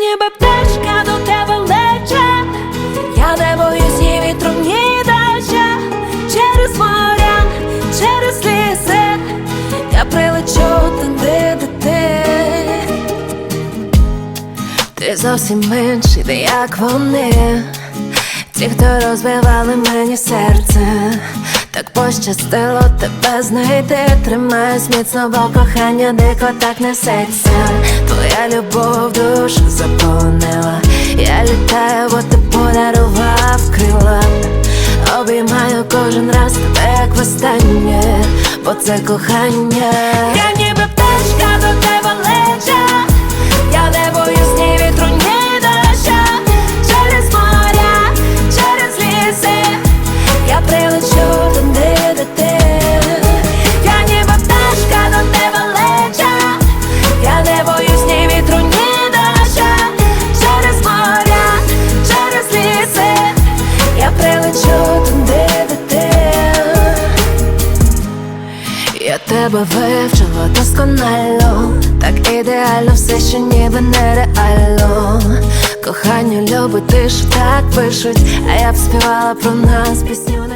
Ніби пташка до тебе лече, я не боюсь ні вітру, ні доща Через моря, через ліси, я прилечу туди, де ти. Ти зовсім інший, не як вони. Ті, хто розбивали мені серце, так пощастило тебе знайти. Тримаюсь міцно, бо кохання дико так несеться. Твоя любов душу заповнила, Я літаю, бо ти подарував крила. Обіймаю кожен раз тебе як востаннє, бо це кохання. Я тебе вивчила досконально, так ідеально все, що ніби нереально. Кохання любить ж так пишуть, а я б співала про нас пісню.